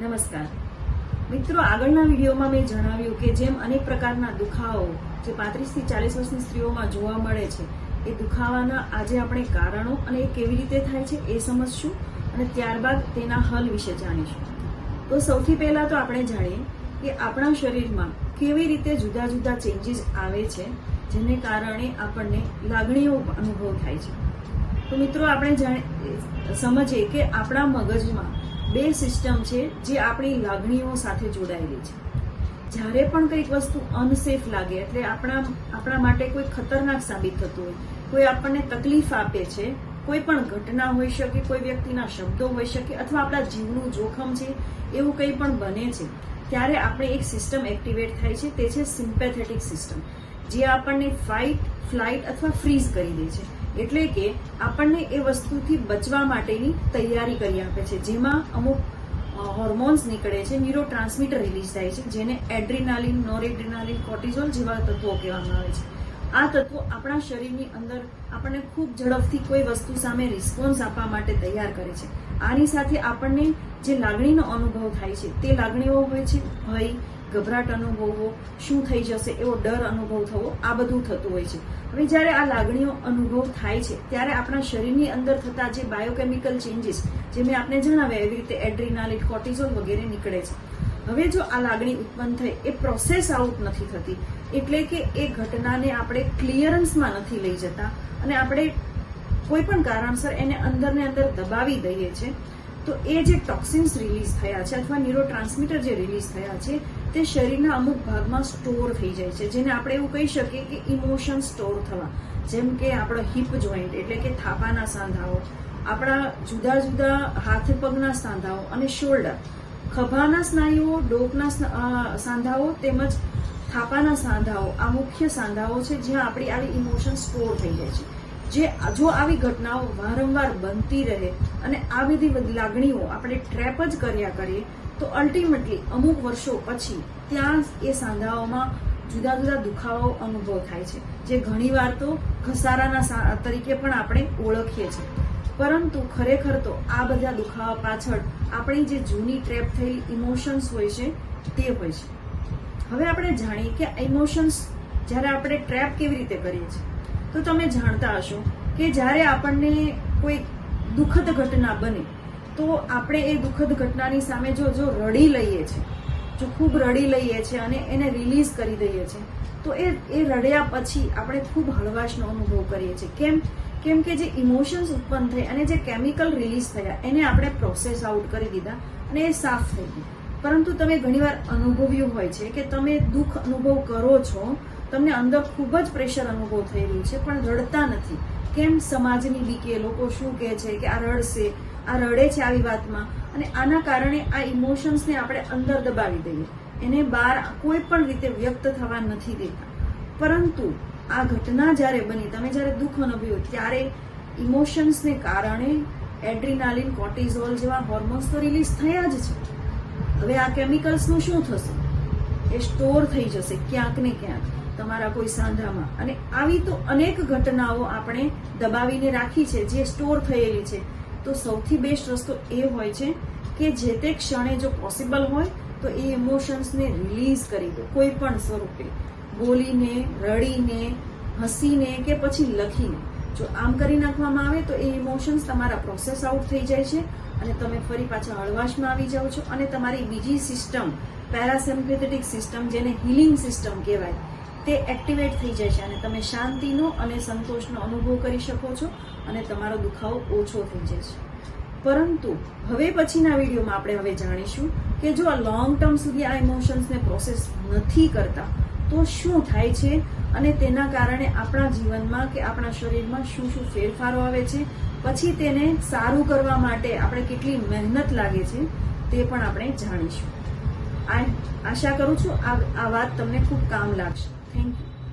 નમસ્કાર. મિત્રો, આગળના વિડીયોમાં મેં જણાવ્યું કે જેમ અનેક પ્રકારના દુખાવો જે પાંત્રીસથી ચાલીસ વર્ષની સ્ત્રીઓમાં જોવા મળે છે, એ દુખાવાના આજે આપણે કારણો અને એ કેવી રીતે થાય છે એ સમજશું અને ત્યારબાદ તેના હલ વિશે જાણીશું. તો સૌથી પહેલા તો આપણે જાણીએ કે આપણા શરીરમાં કેવી રીતે જુદા જુદા ચેન્જીસ આવે છે, જેને કારણે આપણને લાગણીઓ અનુભવ થાય છે. તો મિત્રો, આપણે સમજીએ કે આપણા મગજમાં બે સિસ્ટમ છે જે આપણી લાગણીઓ સાથે જોડાયેલી છે. જ્યારે પણ કંઈક વસ્તુ અનસેફ લાગે, એટલે આપણા આપણા માટે કોઈ ખતરનાક સાબિત થતું હોય, કોઈ આપણને તકલીફ આપે છે, કોઈ પણ ઘટના હોઈ શકે, કોઈ વ્યક્તિના શબ્દો હોઈ શકે અથવા આપણા જીવનું જોખમ છે, એવું કંઈ પણ બને છે, ત્યારે આપણે એક સિસ્ટમ એક્ટિવેટ થાય છે, તે છે સિમ્પેથેટિક સિસ્ટમ, જે આપણને ફાઇટ ફ્લાઇટ અથવા ફ્રીઝ કરી દે છે. એટલે કે આપણને એ વસ્તુથી બચવા માટેની તૈયારી કરી આપે છે. જેમાં અમુક હોર્મોન્સ નીકળે છે ન્યુરો ટ્રાન્સમીટર રિલીઝ થાય છે, જેને એડ્રિનાલિન નોરેડ્રિનાલિન કોર્ટિઝોલ જેવા તત્વો કહેવામાં આવે છે. આ તત્વો આપણા શરીરની અંદર આપણને ખૂબ ઝડપથી કોઈ વસ્તુ સામે રિસ્પોન્સ આપવા માટે તૈયાર કરે છે. આની સાથે આપણને જે લાગણીનો અનુભવ થાય છે, તે લાગણીઓ હોય છે, ભય, ગભરાટ અનુભવવો શું થઈ જશે એવો ડર અનુભવ થવો, આ બધું થતું હોય છે. હવે જ્યારે આ લાગણીઓ અનુભવ થાય છે, ત્યારે આપણા શરીરની અંદર થતા જે બાયોકેમિકલ ચેન્જીસ જે મેં આપને જણાવ્યા એવી રીતે એડ્રીનાલિટ કોર્ટિઝોલ વગેરે નીકળે છે. હવે જો આ લાગણી ઉત્પન્ન થઈ, એ પ્રોસેસ આઉટ નથી થતી, એટલે કે એ ઘટનાને આપણે ક્લિયરન્સમાં નથી લઈ જતા અને આપણે કોઈ પણ કારણસર એને અંદરને અંદર દબાવી દઈએ છીએ, તો એ જે ટોક્સિન્સ રિલીઝ થયા છે અથવા ન્યુરો ટ્રાન્સમીટર જે રિલીઝ થયા છે, તે શરીરના અમુક ભાગમાં સ્ટોર થઈ જાય છે. જેને આપણે એવું કહી શકીએ કે ઇમોશન સ્ટોર થવા. જેમ કે આપણો હિપ જોઈન્ટ એટલે કે થાપાના સાંધાઓ, આપણા જુદા જુદા હાથ પગના સાંધાઓ અને શોલ્ડર ખભાના સ્નાયુઓ, ડોકના સાંધાઓ તેમજ થાપાના સાંધાઓ આ મુખ્ય સાંધાઓ છે જ્યાં આપણી આવી ઇમોશન સ્ટોર થઈ જાય છે. જે જો આવી ઘટનાઓ વારંવાર બનતી રહે અને આ બધી લાગણીઓ આપણે ટ્રેપ જ કર્યા કરીએ, તો અલ્ટિમેટલી અમુક વર્ષો પછી ત્યાં એ સાંધાઓમાં જુદા જુદા દુખાવાઓ અનુભવ થાય છે. જે ઘણીવાર તો ઘસારાના તરીકે પણ આપણે ઓળખીએ છીએ. પરંતુ ખરેખર તો આ બધા દુખાવા પાછળ આપણી જે જૂની ટ્રેપ થયેલી ઇમોશન્સ હોય છે, તે હોય છે. હવે આપણે જાણીએ કે ઇમોશન્સ જ્યારે આપણે ટ્રેપ કેવી રીતે કરીએ છીએ. તો તમે જાણતા હશો કે જ્યારે આપણને કોઈ દુઃખદ ઘટના બને, તો આપણે એ દુઃખદ ઘટનાની સામે જો જો રડી લઈએ છીએ, જો ખૂબ રડી લઈએ છીએ અને એને રિલીઝ કરી દઈએ છીએ, તો એ એ રડ્યા પછી આપણે ખૂબ હળવાશનો અનુભવ કરીએ છીએ. કેમ? કેમ કે જે ઇમોશન્સ ઉત્પન્ન થઈ અને જે કેમિકલ રિલીઝ થયા, એને આપણે પ્રોસેસ આઉટ કરી દીધા અને એ સાફ થઈ ગયું. પરંતુ તમે ઘણીવાર અનુભવ્યું હોય છે કે તમે દુઃખ અનુભવ કરો છો, તમને અંદર ખૂબ જ પ્રેશર અનુભવ થઈ રહ્યું છે, પણ રડતા નથી. કેમ સમાજની બીકે, લોકો શું કહે છે કે આ રડશે, આ રડે છે આવી વાતમાં, અને આના કારણે આ ઇમોશન્સને આપણે અંદર દબાવી દઈએ. એને બહાર કોઈ પણ રીતે વ્યક્ત થવા નથી દેતા. પરંતુ આ ઘટના જ્યારે બની, તમે જ્યારે દુઃખ અનુભવ્યું, ત્યારે ઇમોશન્સને કારણે એડ્રીનાલિન કોર્ટિઝોલ જેવા હોર્મોન્સ તો રિલીઝ થયા જ છે. હવે આ કેમિકલ્સનું શું થશે? એ સ્ટોર થઈ જશે ક્યાંક ને ક્યાંક તમારા કોઈ સાંધામાં. અને આવી તો અનેક ઘટનાઓ આપણે દબાવીને રાખી છે, જે સ્ટોર થયેલી છે. તો સૌથી બેસ્ટ રસ્તો એ હોય છે કે જે તે ક્ષણે જો પોસિબલ હોય, તો એ ઇમોશન્સને રિલીઝ કરી દો, કોઈ પણ સ્વરૂપે. બોલીને, રડીને, હસીને કે પછી લખીને. જો આમ કરી નાખવામાં આવે તો એ ઇમોશન્સ તમારા પ્રોસેસ આઉટ થઈ જાય છે અને તમે ફરી પાછા હળવાશમાં આવી જાઓ છો અને તમારી બીજી સિસ્ટમ પેરાસેમ્પેથેટિક સિસ્ટમ જેને હિલિંગ સિસ્ટમ કહેવાય, તે એક્ટિવેટ થઈ જાય છે અને તમે શાંતિનો અને સંતોષનો અનુભવ કરી શકો છો અને તમારો દુખાવો ઓછો થઈ જાય છે. પરંતુ હવે પછીના વિડીયોમાં આપણે હવે જાણીશું કે જો આ લોંગ ટર્મ સુધી આ ઇમોશન્સને પ્રોસેસ નથી કરતા તો શું થાય છે? અને તેના કારણે આપણા જીવનમાં કે આપણા શરીરમાં શું શું ફેરફારો આવે છે? પછી તેને સારું કરવા માટે આપણે કેટલી મહેનત લાગે છે તે પણ આપણે જાણીશું. આશા કરું છું આ વાત તમને ખૂબ કામ લાગશે. Thank you